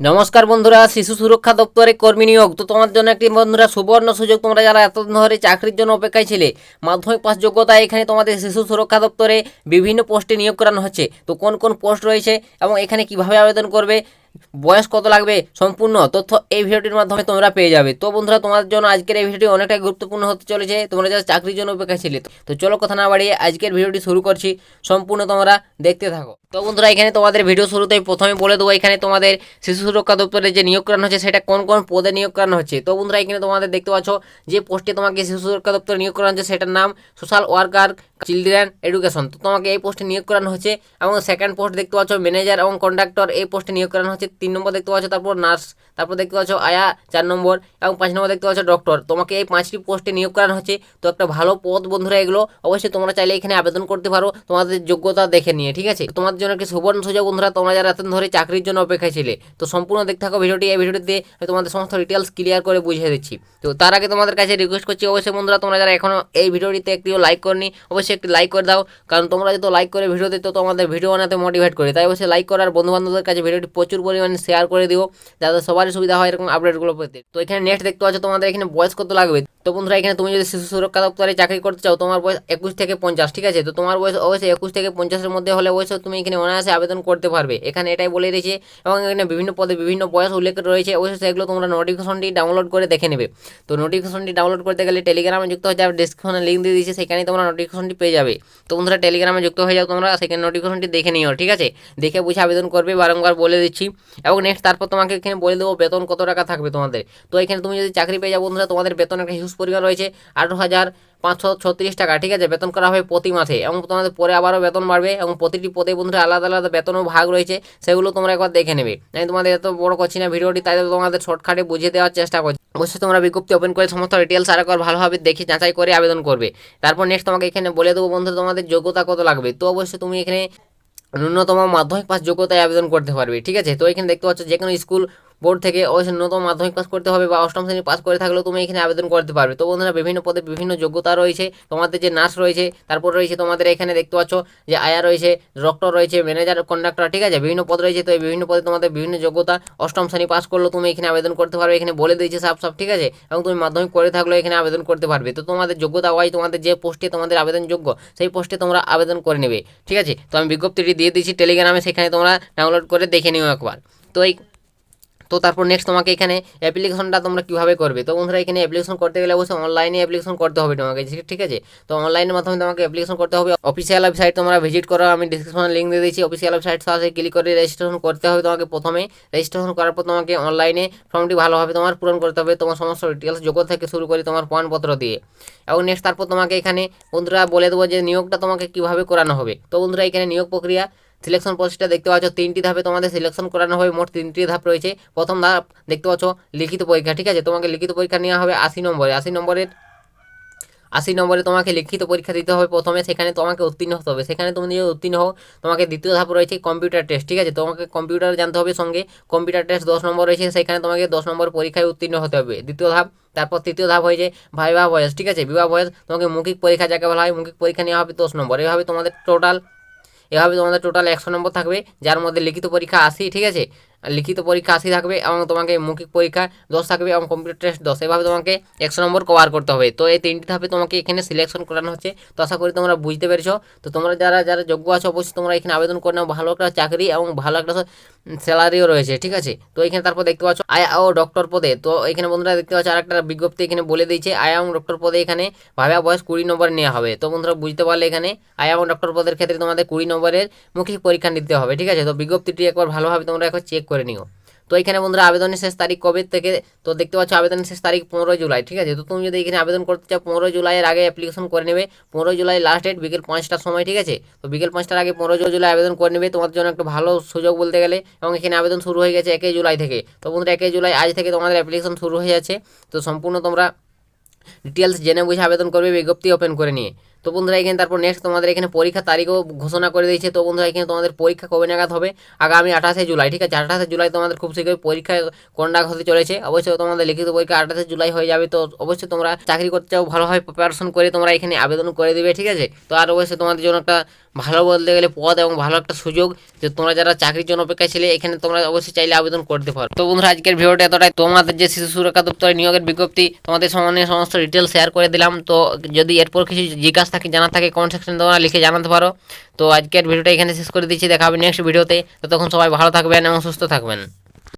নমস্কার বন্ধুরা, শিশু সুরক্ষা দপ্তরে কর্মী নিয়োগ। তো তোমার জন্য একটি বন্ধুরা সুবর্ণ সুযোগ। তোমরা যারা এতদিন ধরে চাকরির জন্য অপেক্ষায় ছিলে, মাধ্যমিক পাস যোগ্যতা এখানে তোমাদের শিশু সুরক্ষা দপ্তরে বিভিন্ন পোস্টে নিয়োগ করানো হচ্ছে। তো কোন কোন পোস্ট রয়েছে এবং এখানে কীভাবে আবেদন করবে? বয়স কত লাগবে? সম্পূর্ণ তথ্য এই ভিডিওটির মাধ্যমে তোমরা পেয়ে যাবে। তো বন্ধুরা, তোমাদের জন্য আজকের এই ভিডিওটি অনেকটাই গুরুত্বপূর্ণ হতে চলেছে। তোমরা যারা চাকরির জন্য অপেক্ষা ছিলে তো চলো কথা না বাড়িয়ে আজকের ভিডিওটি শুরু করছি। সম্পূর্ণ তোমরা দেখতে থাকো। তো বন্ধুরা, এখানে তোমাদের ভিডিও শুরুতেই প্রথমে বলে দেবো, এখানে তোমাদের শিশু সুরক্ষা দপ্তরে যে নিয়োগ করানো হচ্ছে, সেটা কোন কোন পদে নিয়োগ করানো হচ্ছে? তো বন্ধুরা, এখানে তোমাদের দেখতে পাচ্ছ যে পোস্টে তোমাকে শিশু সুরক্ষা দপ্তরে নিয়োগ করানো হচ্ছে, সেটার নাম সোশ্যাল ওয়ার্কার, চিলড্রেন এডুকেশন। তো তোমাকে এই পোস্টে নিয়োগ করানো হচ্ছে এবং সেকেন্ড পোস্ট দেখতে পাচ্ছ, ম্যানেজার এবং কন্ডাক্টর এই পোস্টে নিয়োগ করানো হচ্ছে। তিন নম্বর দেখতে পাচ্ছ, তারপর নার্স, তারপর দেখতে পাচ্ছ আয়া চার নম্বর এবং পাঁচ নম্বর দেখতে পাচ্ছ ডক্টর। তোমাকে এই পাঁচটি পোস্টে নিয়োগ করানো হচ্ছে। তো একটা ভালো পদ বন্ধুরা এগুলো। অবশ্যই তোমরা চাইলে এখানে আবেদন করতে পারো। তোমাদের যোগ্যতা দেখে নিয়ে, ঠিক আছে? তোমাদের জন্য একটি সুবর্ণ সুযোগ বন্ধুরা, তোমরা যারা এতদিন ধরে চাকরির জন্য অপেক্ষায় ছিলে, তো সম্পূর্ণ দেখতে থাকো ভিডিওটি। এই ভিডিওটিতে তোমাদের সমস্ত ডিটেলস ক্লিয়ার করে বুঝিয়ে দিচ্ছি। তো তার আগে তোমাদের কাছে রিকোয়েস্ট করছি, অবশ্যই বন্ধুরা, তোমরা যারা এখনও এই ভিডিওটিতে একটিও লাইক করনি, অবশ্যই একটি লাইক করে দাও। কারণ তোমরা যদি লাইক করে ভিডিও দিতে তো আমাদের ভিডিও বানাতে মোটিভেট করে। তাই অবশ্যই লাইক করার বন্ধু বান্ধবদের কাছে ভিডিওটি প্রচুর পরিমাণে শেয়ার করে দিও যাতে সবারই সুবিধা হয়, এরকম আপডেটগুলো পেতে। তো এখানে নেক্সট দেখতে পাচ্ছ, তোমাদের এখানে বয়স কত লাগবে তো বন্ধুরা, এখানে তুমি যদি শিশু সুরক্ষা দপ্তরে চাকরি করতে চাও, তোমার বয়স একুশ থেকে পঞ্চাশ, ঠিক আছে? তো তোমার বয়স অবশ্যই একুশ থেকে পঞ্চাশের মধ্যে হলে অবশ্যই তুমি এখানে অনায়াসে আবেদন করতে পারবে। এখানে এটাই বলে দিয়েছে এবং এখানে বিভিন্ন পদে বিভিন্ন বয়স উল্লেখ রয়েছে। অবশ্যই সেগুলো তোমরা নোটিফিকেশনটি ডাউনলোড করে দেখে নেবে। তো নোটিফিকেশনটি ডাউনলোড করতে গেলে টেলিগ্রামে যুক্ত হয়ে যাবে ডিসক্রিপশনে লিঙ্ক দিয়ে দিয়েছে সেখানে তোমরা নোটিফিকেশনটি পেয়ে যাবে। তো বন্ধুরা টেলিগ্রামে যুক্ত হয়ে যাও তোমরা, সেখানে নোটিফিকেশনটি দেখে নিও, ঠিক আছে? দেখে বুঝে আবেদন করবে, বারংবার বলে দিচ্ছি। এবং নেক্সট তারপর তোমাকে এখানে বলে দেবো বেতন কত টাকা থাকবে তোমাদের। তো এখানে তুমি যদি চাকরি পেয়ে যাও বন্ধুরা, তোমাদের বেতন একটা হিউজ পরিমাণ রয়েছে আঠারো হাজার পাঁচশো ছত্রিশ টাকা। ঠিক আছে, বেতন করা হবে প্রতি মাসে এবং তোমাদের পরে আবারও বেতন বাড়বে এবং প্রতিটি পদে বন্ধুরা আলাদা আলাদা বেতনও ভাগ রয়েছে, সেগুলো তোমরা একবার দেখে নেবে। আমি তোমাদের এত বড় করছি না ভিডিওটি, তাই তোমাদের শর্টকাটে বুঝিয়ে দেওয়ার চেষ্টা করছি। অবশ্যই তোমরা বিজ্ঞপ্তি ওপেন করে সমস্ত ডিটেলস আর একবার ভালোভাবে দেখে যাচাই করে আবেদন করবে। তারপর নেক্সট তোমাকে এখানে বলে দেবো বন্ধু তোমাদের যোগ্যতা কত লাগবে। তো অবশ্যই তুমি এখানে ন্যূনতম মাধ্যমিক পাস যোগ্যতায় আবেদন করতে পারবে, ঠিক আছে? তো এখানে দেখতে পাচ্ছ যে কোনো স্কুল বোর্ড থেকে ন্যূনতম মাধ্যমিক পাস করতে হবে বা অষ্টম শ্রেণি পাস করে থাকলেও তুমি এখানে আবেদন করতে পারবে। তো বন্ধুরা, বিভিন্ন পদে বিভিন্ন যোগ্যতা রয়েছে। তোমাদের যে নার্স রয়েছে, তারপর রয়েছে তোমাদের এখানে দেখতে পাচ্ছ যে আয়া রয়েছে, ডক্টর রয়েছে, ম্যানেজার, কন্ডাক্টর, ঠিক আছে? বিভিন্ন পদ রয়েছে। তো এই বিভিন্ন পদে তোমাদের বিভিন্ন যোগ্যতা, অষ্টম শ্রেণি পাস করলেও তুমি এখানে আবেদন করতে পারবে। এখানে বলে দিয়েছে সব সব ঠিক আছে? এবং তুমি মাধ্যমিক করে থাকলেও এখানে আবেদন করতে পারবে। তো তোমাদের যোগ্যতা ওয়াই তোমাদের যে পোস্টে তোমাদের আবেদনযোগ্য, সেই পোস্টে তোমরা আবেদন করে নেবে, ঠিক আছে? তো আমি বিজ্ঞপ্তিটি দিয়ে দিচ্ছি টেলিগ্রামে সেখানে তোমরা ডাউনলোড করে দেখে নিও একবার। তো এই তো তারপর নেক্সট তোমাকে এখানে অ্যাপ্লিকেশনটা তোমরা কীভাবে করবে? তো বন্ধুরা, এখানে অ্যাপ্লিকেশন করতে গেলে অবশ্যই অনলাইনে অ্যাপ্লিকেশন করতে হবে তোমাকে, ঠিক- আছে? তো অনলাইনের মাধ্যমে তোমাকে অ্যাপ্লিকেশন করতে হবে। অফিসিয়াল ওয়েবসাইট তোমরা ভিজিট করো, আমি ডিসক্রিপশনে লিঙ্ক দিয়ে দিয়েছি। অফিসিয়াল ওয়েবসাইট সাথে ক্লিক করে রেজিস্ট্রেশন করতে হবে তোমাকে প্রথমে। রেজিস্ট্রেশন করার পর তোমাকে অনলাইনে ফর্মটি ভালোভাবে তোমার পূরণ করতে হবে। তোমার সমস্ত ডিটেলস যোগ্যতা থেকে শুরু করে তোমার প্রমাণপত্র দিয়ে। এবং নেক্সট তারপর তোমাকে এখানে বন্ধুরা বলে দেবো যে নিয়োগটা তোমাকে কীভাবে করানো হবে। তো বন্ধুরা, এখানে নিয়োগ প্রক্রিয়া সিলেকশন প্রসেসটা দেখতে পাচ্ছ, তিনটি ধাপে তোমাদের সিলেকশন করানো হবে, মোট তিনটি ধাপ রয়েছে। প্রথম ধাপ দেখতে পাচ্ছ, লিখিত পরীক্ষা, ঠিক আছে? তোমাকে লিখিত পরীক্ষা নেওয়া হবে আশি নম্বরে। আশি নম্বরের আশি নম্বরে তোমাকে লিখিত পরীক্ষা দিতে হবে প্রথমে, সেখানে তোমাকে উত্তীর্ণ হতে হবে। সেখানে তুমি যদি উত্তীর্ণ হও, তোমাকে দ্বিতীয় ধাপ রয়েছে কম্পিউটার টেস্ট ঠিক আছে? তোমাকে কম্পিউটার জানতে হবে সঙ্গে। কম্পিউটার টেস্ট দশ নম্বর রয়েছে, সেখানে তোমাকে দশ নম্বর পরীক্ষায় উত্তীর্ণ হতে হবে। দ্বিতীয় ধাপ, তারপর তৃতীয় ধাপ হয়েছে ভাইবা বয়স ঠিক আছে? বিবাহ বয়স তোমাকে মৌখিক পরীক্ষা, যাকে বলা হয় মৌখিক পরীক্ষা নেওয়া হবে দশ নম্বর। এভাবে তোমাদের টোটাল এভাবে তোমাদের টোটাল একশো নম্বর থাকবে, যার মধ্যে লিখিত পরীক্ষা আশি, ঠিক আছে? লিখিত পরীক্ষা আশি থাকবে এবং তোমাকে মৌখিক পরীক্ষা দশ থাকবে এবং কম্পিউটার টেস্ট দশ। এভাবে তোমাকে একশো নম্বর কভার করতে হবে। তো এই তিনটি ধাপে তোমাকে এখানে সিলেকশন করানো হচ্ছে। তো আশা করি তোমরা বুঝতে পেরেছ। তো তোমরা যারা যারা যোগ্য আছো, অবশ্যই তোমরা এখানে আবেদন করে নাও। ভালো একটা চাকরি এবং ভালো একটা স্যালারিও রয়েছে, ঠিক আছে? তো এখানে তারপর দেখতে পাচ্ছ আয়া ও ডক্টর পদে। তো এখানে বন্ধুরা দেখতে পাচ্ছ আর একটা বিজ্ঞপ্তি এখানে বলে দিয়েছে আয়া এবং ডক্টর পদে এখানে ভাবা বয়স কুড়ি নম্বর নেওয়া হবে। তো বন্ধুরা বুঝতে পারলে এখানে আয়া এবং ডক্টর পদের ক্ষেত্রে তোমাদের কুড়ি নম্বরের মুখী পরীক্ষা নিতে হবে, ঠিক আছে? তো বিজ্ঞপ্তিটি একবার ভালোভাবে তোমরা একবার চেক করে নিও। তো এখানে বন্ধুরা আবেদনের শেষ তারিখ কবে থেকে? তো দেখতে পাচ্ছ আবেদনের শেষ তারিখ পনেরো জুলাই, ঠিক আছে? তো তুমি যদি এখানে আবেদন করতে চাও, পনেরোই জুলাইয়ের আগে অ্যাপ্লিকেশন করে নেবে। পনেরোই জুলাই লাস্ট ডেট বিকেল পাঁচটার সময়, ঠিক আছে? তো বিকেল পাঁচটার আগে পনেরো জুলাই আবেদন করে নেবে। তোমার জন্য একটা ভালো সুযোগ বলতে গেলে, এবং এখানে আবেদন শুরু হয়ে গেছে একই জুলাই থেকে। তো বন্ধুরা একই জুলাই আজ থেকে তোমাদের অ্যাপ্লিকেশন শুরু হয়ে যাচ্ছে। তো সম্পূর্ণ তোমরা ডিটেলস জেনে বুঝে আবেদন করবে, বিজ্ঞপ্তি ওপেন করে নিয়ে। তো বন্ধুরা, এখানে তারপর নেক্সট তোমাদের এখানে পরীক্ষা তারিখও ঘোষণা করে দিয়েছে। তো বন্ধুরা, এখানে তোমাদের পরীক্ষা কবে নাগাদ হবে? আগামী আঠাশে জুলাই, ঠিক আছে? আঠাশে জুলাই তোমাদের খুব শীঘ্রই পরীক্ষা কোন নাগাদ হতে চলেছে। অবশ্যই তোমাদের লিখিত পরীক্ষা আঠাশে জুলাই হয়ে যাবে। তো অবশ্যই তোমরা চাকরি করতে চাও, ভালোভাবে প্রিপারেশন করে তোমরা এখানে আবেদন করে দেবে, ঠিক আছে? তো আর অবশ্যই তোমাদের জন্য একটা ভালো বলতে গেলে পদ এবং ভালো একটা সুযোগ যে তোমরা যারা চাকরির জন্য অপেক্ষায় ছিলে, এখানে তোমরা অবশ্যই চাইলে আবেদন করতে পারো। তো বন্ধুরা, আজকের ভিডিওটা এতটাই। তোমাদের যে শিশু সুরক্ষা দপ্তরের নিয়োগের বিজ্ঞপ্তি, তোমাদের সম্বন্ধে সমস্ত ডিটেল শেয়ার করে দিলাম। তো যদি এরপর কিছু জিজ্ঞাসা থাকে জানা থাকে কমেন্ট সেকশনে তোমরা লিখে জানাতে পারো। তো আজকের ভিডিওটা এখানে শেষ করে দিচ্ছি, দেখা হবে নেক্সট ভিডিওতে তখন সবাই ভালো থাকবেন এবং সুস্থ থাকবেন।